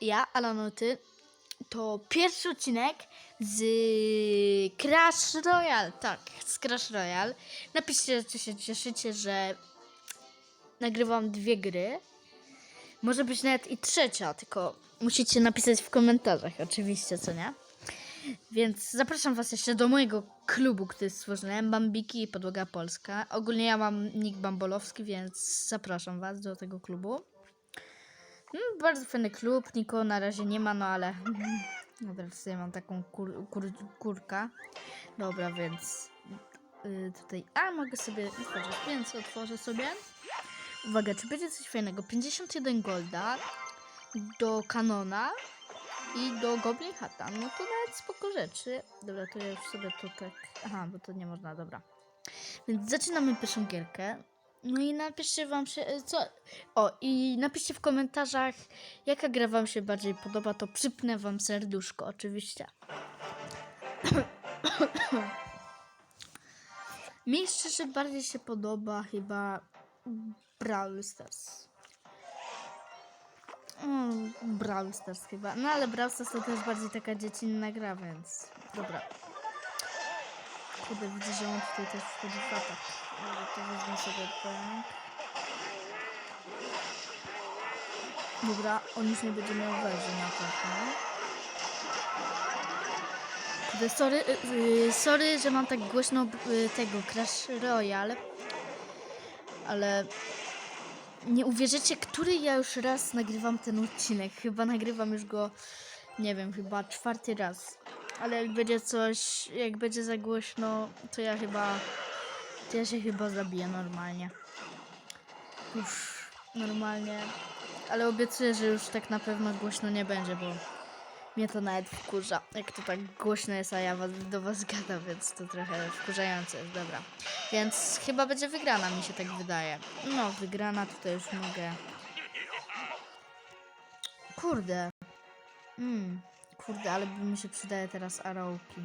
ja, Alanoty, to pierwszy odcinek z Crash Royale. Tak, z Crash Royale. Napiszcie, czy się cieszycie, że nagrywam dwie gry. Może być nawet i trzecia, tylko musicie napisać w komentarzach, oczywiście, co nie? Więc zapraszam Was jeszcze do mojego klubu, który stworzyłem, Bambiki i Podłoga Polska. Ogólnie ja mam nick Bambolowski, więc zapraszam Was do tego klubu. Mm, bardzo fajny klub, nikogo na razie nie ma, no ale teraz sobie mam taką kur, kur, kurka. Dobra, więc y, tutaj, a mogę sobie otworzyć, więc otworzę sobie. Uwaga, czy będzie coś fajnego? 51 golda do kanona i do Goblin Hata. No to nawet spoko rzeczy. Dobra, to ja już sobie to tak... Aha, bo to nie można, dobra. Więc zaczynamy pierwszą gierkę. No i napiszcie wam się, e, co... O, i napiszcie w komentarzach, jaka gra wam się bardziej podoba, to przypnę wam serduszko, oczywiście. Mi szczerze bardziej się podoba chyba Brawl Stars. Mm, Brawl Stars chyba. No ale Brawl Stars to też bardziej taka dziecinna gra, więc dobra. Kurde, widzę, że on tutaj też wchodzi w atak. Może to wezmę sobie bank. Dobra, on już nie będzie miał węży na pewno. Sorry, y, y, sorry, że mam tak głośno y, tego Crash Royale, ale nie uwierzycie, który ja już raz nagrywam ten odcinek. Chyba nagrywam już go, nie wiem, chyba czwarty raz. Ale jak będzie coś, jak będzie za głośno, to ja chyba, to ja się chyba zabiję normalnie. Już normalnie. Ale obiecuję, że już tak na pewno głośno nie będzie, bo mnie to nawet wkurza, jak to tak głośno jest, a ja do was gadam, więc to trochę wkurzające jest, dobra. Więc chyba będzie wygrana, mi się tak wydaje. No, wygrana tutaj już mogę. Kurde. Mm, kurde, ale mi się przydaje teraz arałki.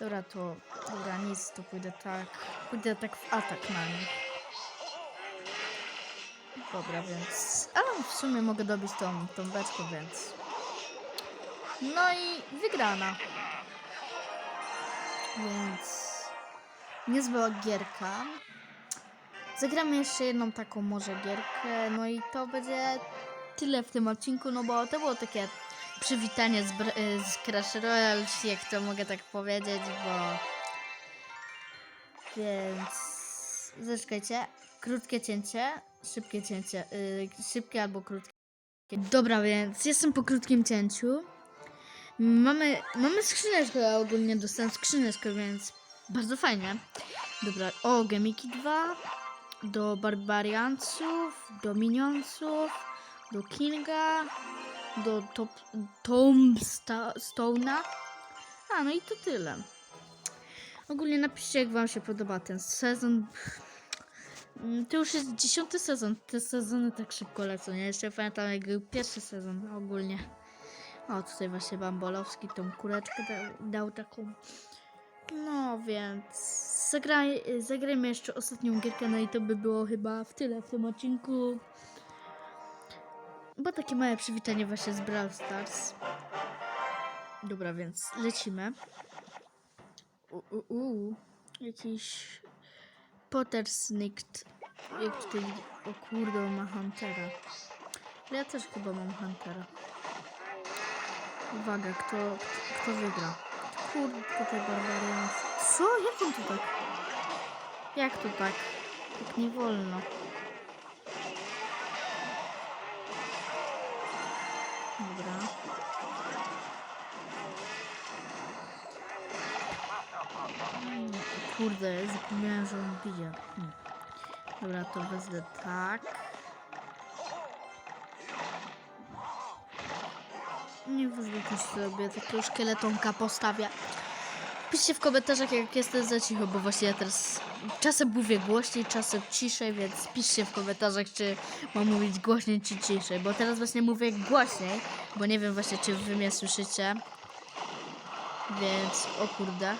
Dobra, to. Dobra, nic, to pójdę tak. Pójdę tak w atak na nich. Dobra, więc. Ale w sumie mogę dobić tą, tą beczkę, więc. No i wygrana. Więc niezła gierka. Zagramy jeszcze jedną taką może gierkę, no i to będzie tyle w tym odcinku, no bo to było takie przywitanie z, y, z Crash Royale, jak to mogę tak powiedzieć, bo... Więc... Zaczekajcie. Krótkie cięcie, szybkie cięcie, y, szybkie albo krótkie. Dobra, więc jestem po krótkim cięciu. Mamy, mamy skrzyneczkę, ogólnie dostałem skrzyneczkę, więc bardzo fajnie. Dobra, o, Gemiki 2, do Barbarianców, do Minionców, do Kinga, do top, Tombstone'a. A, no i to tyle. Ogólnie napiszcie, jak wam się podoba ten sezon. Mm, To już jest dziesiąty sezon. Te sezony tak szybko lecą. Ja jeszcze pamiętam, jak był pierwszy sezon ogólnie. O, tutaj właśnie Bambolowski tą kureczkę dał, dał taką. No więc zagraj, zagrajmy jeszcze ostatnią gierkę, no i to by było chyba w tyle w tym odcinku. Bo takie małe przywitanie właśnie z Brawl Stars. Dobra, więc lecimy. U, u, u. Jakiś Potter Snicked. Jak tutaj O kurde, ma Huntera. Ja też chyba mam Huntera. Uwaga, kto, kto wygra? Kurde, tutaj barbarian. Co? Jak on tu tak? Jak tu tak? Tak nie wolno. Dobra. Kurde, zapomniałem, że on bije. Hmm. Dobra, to wezmę tak. Nie wezmę też sobie takiego szkieletonka postawię. Piszcie w komentarzach, jak jestem za cicho, bo właśnie ja teraz czasem mówię głośniej, czasem ciszej, więc piszcie w komentarzach, czy mam mówić głośniej, czy ciszej, bo teraz właśnie mówię głośniej, bo nie wiem właśnie, czy wy mnie słyszycie. Więc, o kurde.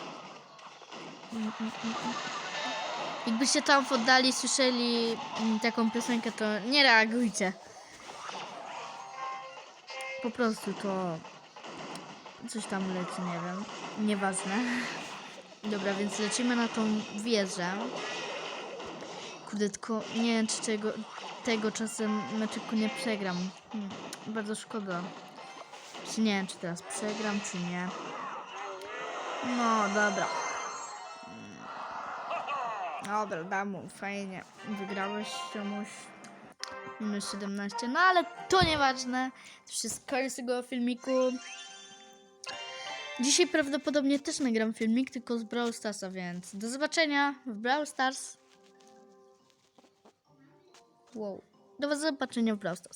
Jakbyście tam w oddali słyszeli mm, taką piosenkę, to nie reagujcie. po prostu to coś tam leci, nie wiem. Nieważne. Dobra, więc lecimy na tą wieżę. Kurde, tylko nie wiem, czy tego, tego czasem meczyku nie przegram. Hmm, bardzo szkoda. Czy nie wiem, czy teraz przegram, czy nie. No, dobra. Mm. Dobra, damu, fajnie. Wygrałeś czemuś. Minus 17, no ale to nieważne. To już jest koniec tego filmiku. Dzisiaj prawdopodobnie też nagram filmik, tylko z Brawl Starsa, więc do zobaczenia w Brawl Stars. Wow. Do zobaczenia w Brawl Stars.